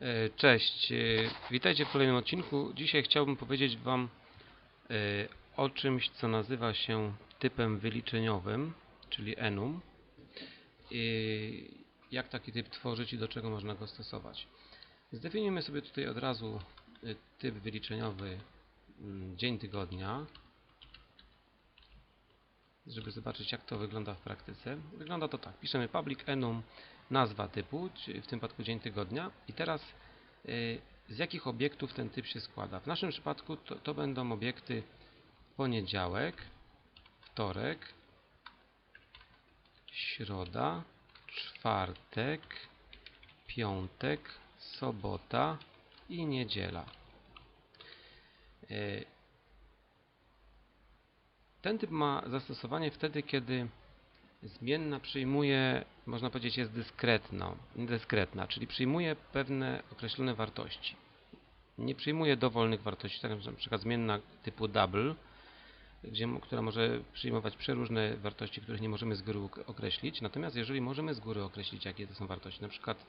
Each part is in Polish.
E, Cześć, e, witajcie w kolejnym odcinku. Dzisiaj chciałbym powiedzieć Wam e, o czymś, co nazywa się typem wyliczeniowym, czyli enum. I jak taki typ tworzyć i do czego można go stosować. Zdefiniujemy sobie tutaj od razu typ wyliczeniowy mm, dzień tygodnia, żeby zobaczyć jak to wygląda w praktyce. Wygląda to tak, piszemy public enum nazwa typu, w tym przypadku dzień tygodnia i teraz y, z jakich obiektów ten typ się składa. W naszym przypadku to, to będą obiekty poniedziałek, wtorek, środa, czwartek, piątek, sobota i niedziela. Y, Ten typ ma zastosowanie wtedy, kiedy zmienna przyjmuje, można powiedzieć, jest dyskretna, dyskretna, czyli przyjmuje pewne określone wartości. Nie przyjmuje dowolnych wartości, tak jak na przykład zmienna typu double, gdzie, która może przyjmować przeróżne wartości, których nie możemy z góry określić. Natomiast jeżeli możemy z góry określić, jakie to są wartości, na przykład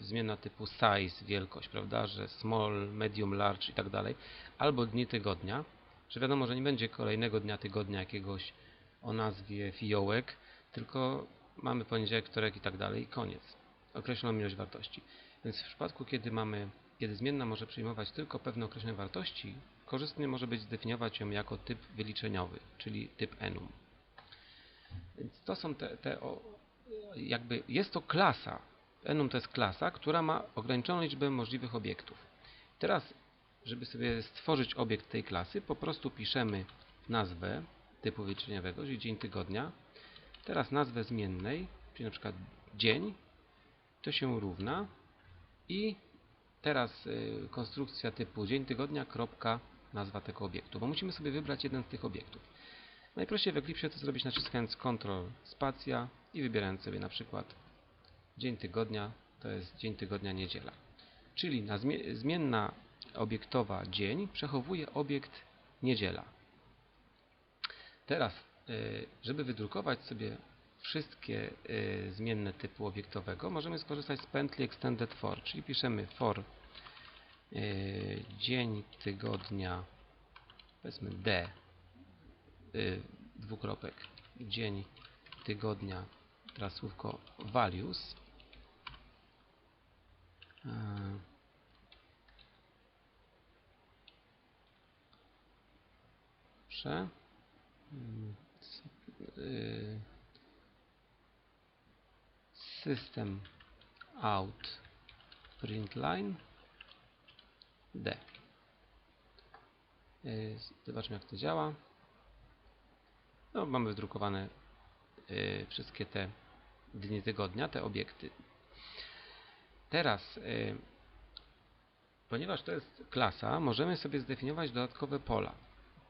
zmienna typu size, wielkość, prawda, że small, medium, large i tak dalej, albo dni tygodnia, że wiadomo, że nie będzie kolejnego dnia tygodnia jakiegoś o nazwie fiołek, tylko mamy poniedziałek, wtorek i tak dalej i koniec. Określoną ilość wartości. Więc w przypadku, kiedy mamy, kiedy zmienna może przyjmować tylko pewne określone wartości, korzystnie może być zdefiniować ją jako typ wyliczeniowy, czyli typ enum. Więc to są te, te o, jakby, jest to klasa. Enum to jest klasa, która ma ograniczoną liczbę możliwych obiektów. Teraz, żeby sobie stworzyć obiekt tej klasy, po prostu piszemy nazwę typu wyliczeniowego, czyli dzień tygodnia. Teraz nazwę zmiennej, czyli na przykład dzień, to się równa i teraz y, konstrukcja typu dzień tygodnia, kropka, nazwa tego obiektu, bo musimy sobie wybrać jeden z tych obiektów. Najprościej w Eclipse to zrobić naciskając Ctrl spacja i wybierając sobie na przykład dzień tygodnia, to jest dzień tygodnia niedziela. Czyli na zmie- zmienna obiektowa dzień przechowuje obiekt niedziela. Teraz, y, żeby wydrukować sobie wszystkie y, zmienne typu obiektowego, możemy skorzystać z pętli extended for, czyli piszemy for y, dzień tygodnia, powiedzmy d, dwukropek, dzień tygodnia, teraz słówko values, y, Dobrze. Mm, s- y, System out println d. Y, Zobaczmy jak to działa. No, mamy wydrukowane y, wszystkie te dni tygodnia, te obiekty. Teraz, y, ponieważ to jest klasa, możemy sobie zdefiniować dodatkowe pola.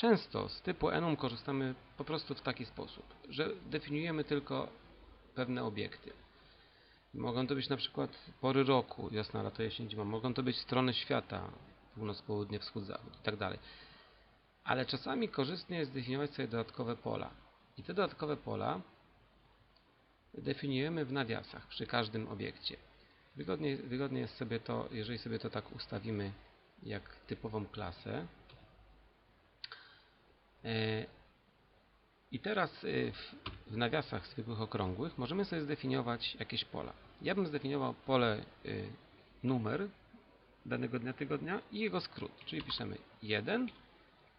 Często z typu enum korzystamy po prostu w taki sposób, że definiujemy tylko pewne obiekty. Mogą to być na przykład pory roku, wiosna, lato, jesień, zima. Mogą to być strony świata, północ, południe, wschód, zachód i tak. Ale czasami korzystnie jest definiować sobie dodatkowe pola. I te dodatkowe pola definiujemy w nawiasach przy każdym obiekcie. Wygodnie, wygodnie jest sobie to, jeżeli sobie to tak ustawimy jak typową klasę, I teraz e, w, nawiasach zwykłych okrągłych możemy sobie zdefiniować jakieś pola. Ja bym zdefiniował pole e, numer danego dnia tygodnia i jego skrót, czyli piszemy 1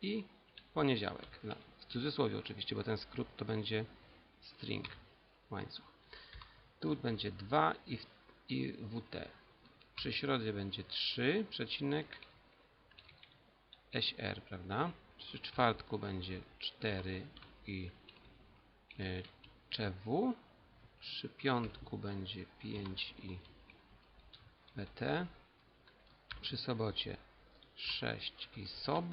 i poniedziałek. No, w cudzysłowie oczywiście, bo ten skrót to będzie string, łańcuch. Tu będzie 2 i, i WT. Przy środzie będzie 3, przecinek SR, prawda? Przy czwartku będzie 4 i y, CW. Przy piątku będzie 5 i BT. Przy sobocie 6 i SOB.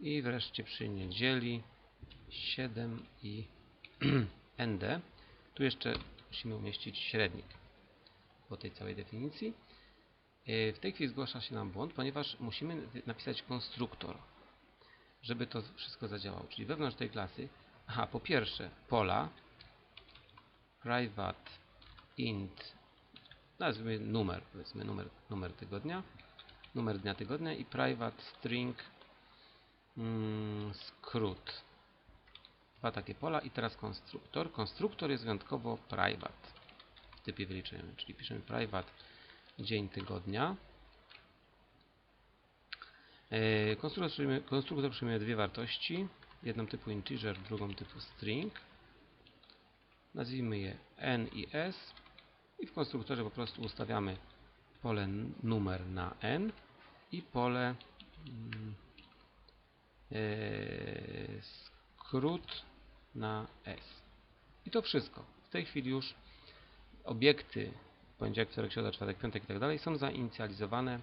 I wreszcie przy niedzieli 7 i ND. Tu jeszcze musimy umieścić średnik po tej całej definicji. Y, W tej chwili zgłasza się nam błąd, ponieważ musimy napisać konstruktor żeby to wszystko zadziałało. Czyli wewnątrz tej klasy, aha, po pierwsze pola private int nazwijmy numer, powiedzmy numer, numer tygodnia, numer dnia tygodnia i private string mm, skrót. Dwa takie pola i teraz konstruktor. Konstruktor jest wyjątkowo private w typie wyliczeniowym, czyli piszemy private dzień tygodnia. E, Konstruktor przyjmuje, konstruktor przyjmuje dwie wartości, jedną typu integer, drugą typu string. Nazwijmy je n i s i w konstruktorze po prostu ustawiamy pole numer na n i pole e, skrót na s. I to wszystko. W tej chwili już obiekty poniedziałek, wtorek, środa, czwartek, piątek i tak dalej są zainicjalizowane.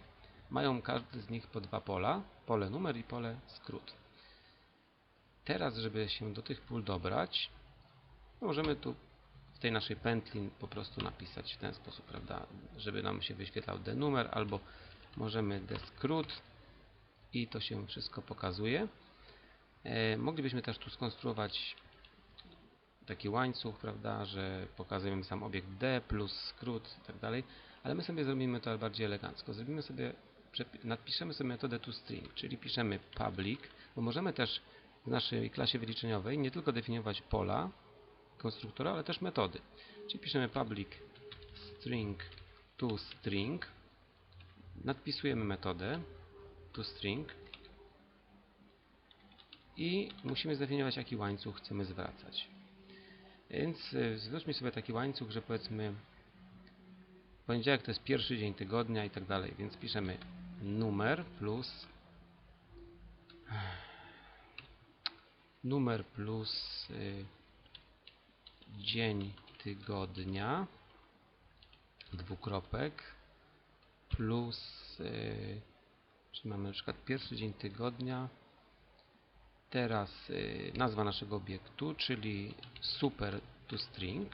Mają każdy z nich po dwa pola, pole numer i pole skrót. Teraz, żeby się do tych pól dobrać, możemy tu w tej naszej pętli po prostu napisać w ten sposób, prawda, żeby nam się wyświetlał denumer, albo możemy skrót i to się wszystko pokazuje. E, moglibyśmy też tu skonstruować taki łańcuch, prawda, że pokazujemy sam obiekt D plus skrót i tak dalej, ale my sobie zrobimy to bardziej elegancko. Zrobimy sobie, napiszemy sobie metodę toString, czyli piszemy public, bo możemy też w naszej klasie wyliczeniowej nie tylko definiować pola konstruktora, ale też metody. Czyli piszemy public string toString, nadpisujemy metodę toString i musimy zdefiniować jaki łańcuch chcemy zwracać. Więc y, zwróćmy sobie taki łańcuch, że powiedzmy poniedziałek to jest pierwszy dzień tygodnia i tak dalej, więc piszemy numer plus. Numer plus y, dzień tygodnia. Dwukropek. Plus y, czyli mamy na przykład pierwszy dzień tygodnia. Teraz y, nazwa naszego obiektu, czyli super toString,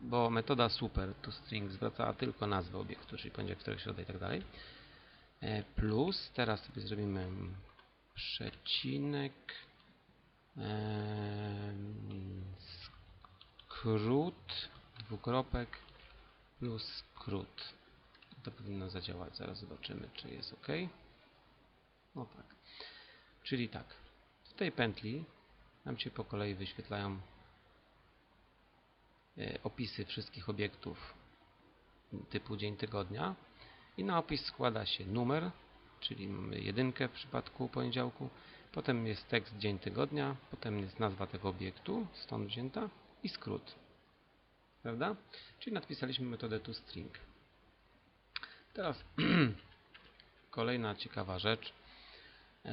bo metoda super toString zwraca tylko nazwę obiektu, czyli poniedziałek, wtorek, środa i tak dalej. E, Plus, teraz sobie zrobimy przecinek, em, skrót, dwukropek plus skrót. To powinno zadziałać, zaraz zobaczymy, czy jest ok. No tak. Czyli tak, w tej pętli nam się po kolei wyświetlają e, opisy wszystkich obiektów typu dzień tygodnia i na opis składa się numer, czyli mamy jedynkę w przypadku poniedziałku, potem jest tekst dzień tygodnia, potem jest nazwa tego obiektu, stąd wzięta i skrót. Prawda? Czyli nadpisaliśmy metodę toString. Teraz kolejna ciekawa rzecz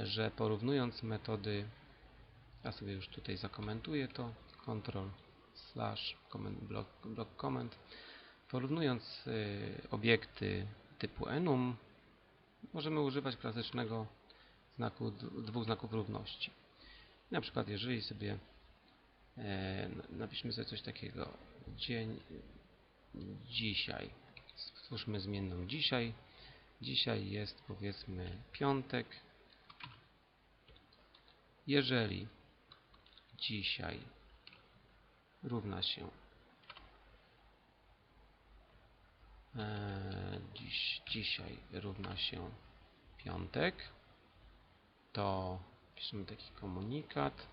że porównując metody, ja sobie już tutaj zakomentuję to, control slash comment, block, block comment, porównując y, obiekty typu enum, możemy używać klasycznego znaku, dwóch znaków równości. Na przykład jeżeli sobie e, napiszmy sobie coś takiego, dzień dzisiaj, stwórzmy zmienną dzisiaj, dzisiaj jest powiedzmy piątek, jeżeli dzisiaj równa się e, dziś, dzisiaj równa się piątek, to piszemy taki komunikat.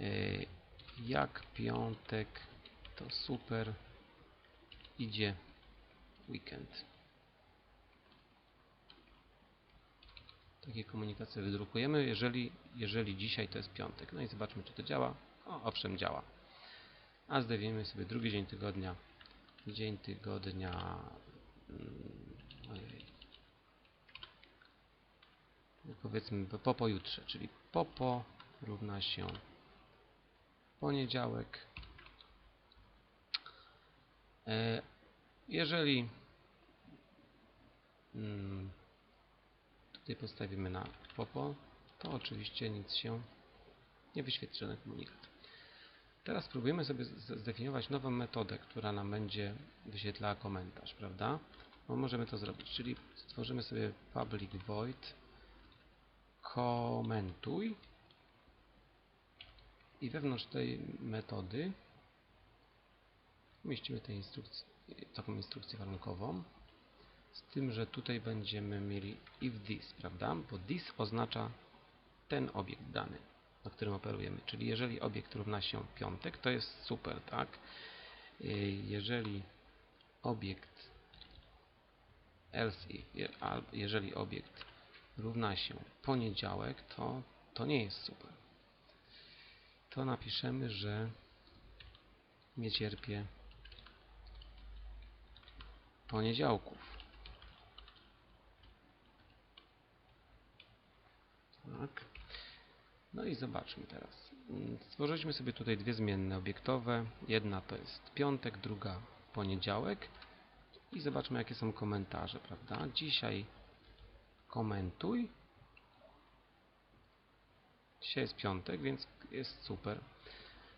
E, jak piątek to super idzie weekend. Takie komunikacje wydrukujemy, jeżeli, jeżeli dzisiaj to jest piątek. No i zobaczmy, czy to działa. O, owszem, działa. A zdefiniujemy sobie drugi dzień tygodnia. Dzień tygodnia. mm, Ojej. No Powiedzmy po- po pojutrze, czyli popo równa się poniedziałek. E, jeżeli mm, tutaj postawimy na popo, to oczywiście nic się nie wyświetli żaden komunikat. Teraz spróbujemy sobie zdefiniować nową metodę, która nam będzie wyświetlała komentarz, prawda? Możemy to zrobić, czyli stworzymy sobie public void komentuj I wewnątrz tej metody umieścimy tę instrukcję, taką instrukcję warunkową. Z tym, że tutaj będziemy mieli if this, prawda? Bo this oznacza ten obiekt dany, na którym operujemy. Czyli jeżeli obiekt równa się piątek, to jest super, tak? Y, Jeżeli obiekt else if, jeżeli obiekt równa się poniedziałek, to to nie jest super. To napiszemy, że nie cierpię poniedziałków. Tak. No i zobaczmy teraz. Stworzyliśmy sobie tutaj dwie zmienne obiektowe. Jedna to jest piątek, druga poniedziałek. I zobaczmy jakie są komentarze, prawda? Dzisiaj komentuj. Dzisiaj jest piątek, więc jest super.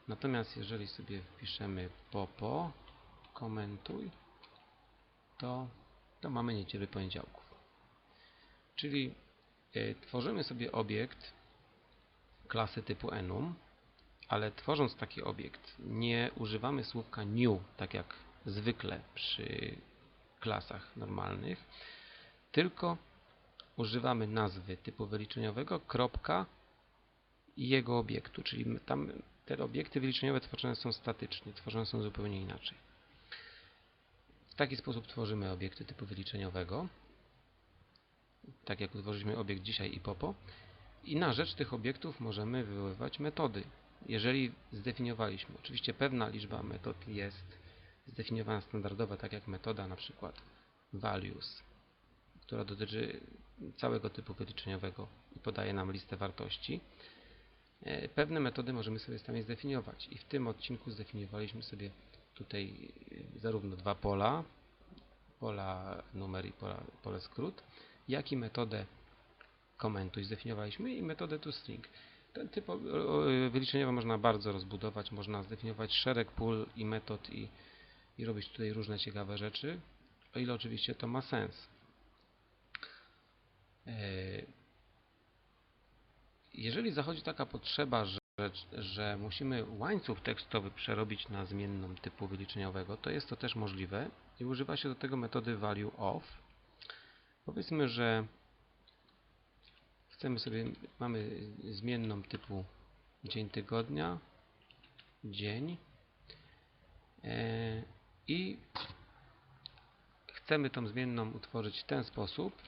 Natomiast jeżeli sobie wpiszemy popo, komentuj, to, to mamy niedzielę poniedziałków. Czyli tworzymy sobie obiekt klasy typu enum, ale tworząc taki obiekt nie używamy słówka new, tak jak zwykle przy klasach normalnych, tylko używamy nazwy typu wyliczeniowego, kropka i jego obiektu, czyli tam te obiekty wyliczeniowe tworzone są statycznie, tworzone są zupełnie inaczej. W taki sposób tworzymy obiekty typu wyliczeniowego, tak jak utworzyliśmy obiekt dzisiaj i popo. I na rzecz tych obiektów możemy wywoływać metody. Jeżeli zdefiniowaliśmy, oczywiście pewna liczba metod jest zdefiniowana standardowo, tak jak metoda na przykład values, która dotyczy całego typu wyliczeniowego i podaje nam listę wartości. E, Pewne metody możemy sobie sami zdefiniować i w tym odcinku zdefiniowaliśmy sobie tutaj e, zarówno dwa pola, pola numer i pola, pole skrót, jak i metodę komentuj zdefiniowaliśmy i metodę toString. Ten typ wyliczeniowy można bardzo rozbudować, można zdefiniować szereg pól i metod i, i robić tutaj różne ciekawe rzeczy, o ile oczywiście to ma sens. E, Jeżeli zachodzi taka potrzeba, że, że musimy łańcuch tekstowy przerobić na zmienną typu wyliczeniowego, to jest to też możliwe i używa się do tego metody value of. Powiedzmy, że chcemy sobie, mamy zmienną typu dzień tygodnia, dzień e, i chcemy tą zmienną utworzyć w ten sposób,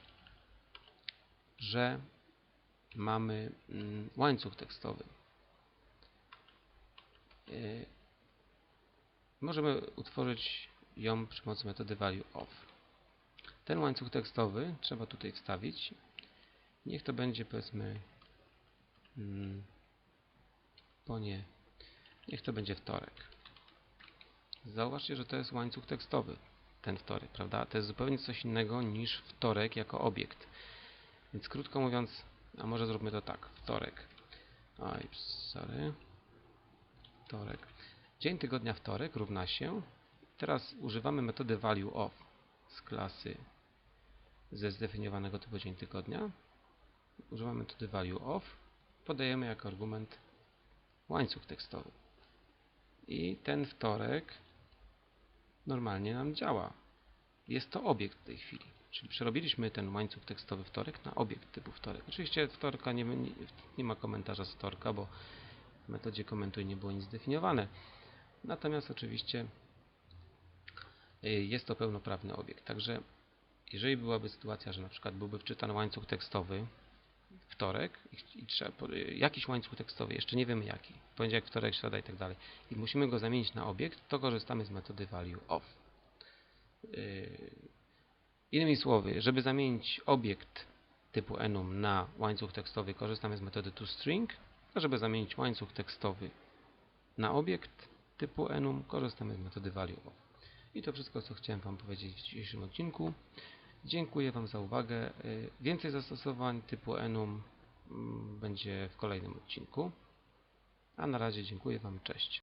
że mamy mm, łańcuch tekstowy. E, Możemy utworzyć ją przy pomocy metody value of. Ten łańcuch tekstowy trzeba tutaj wstawić. Niech to będzie powiedzmy mm, po nie, niech to będzie wtorek. Zauważcie, że to jest łańcuch tekstowy, ten wtorek, prawda? To jest zupełnie coś innego niż wtorek jako obiekt. Więc krótko mówiąc, a może zróbmy to tak, wtorek. Oj, sorry. Wtorek. Dzień tygodnia wtorek równa się. Teraz używamy metody value of z klasy ze zdefiniowanego typu dzień tygodnia. Używamy metody value of. Podajemy jako argument łańcuch tekstowy. I ten wtorek normalnie nam działa. Jest to obiekt w tej chwili. Czyli przerobiliśmy ten łańcuch tekstowy wtorek na obiekt typu wtorek. Oczywiście wtorka nie, nie, nie ma komentarza z wtorka, bo w metodzie komentuj nie było nic zdefiniowane. Natomiast oczywiście y, jest to pełnoprawny obiekt. Także jeżeli byłaby sytuacja, że na przykład byłby wczytany łańcuch tekstowy wtorek i, i trzeba, jakiś łańcuch tekstowy, jeszcze nie wiemy jaki, poniedziałek, wtorek, środa i tak dalej, i musimy go zamienić na obiekt, to korzystamy z metody value of. Yy, Innymi słowy, żeby zamienić obiekt typu enum na łańcuch tekstowy, korzystamy z metody toString, a żeby zamienić łańcuch tekstowy na obiekt typu enum, korzystamy z metody value of. I to wszystko, co chciałem Wam powiedzieć w dzisiejszym odcinku. Dziękuję Wam za uwagę. Yy, Więcej zastosowań typu enum mm, będzie w kolejnym odcinku. A na razie dziękuję Wam, cześć.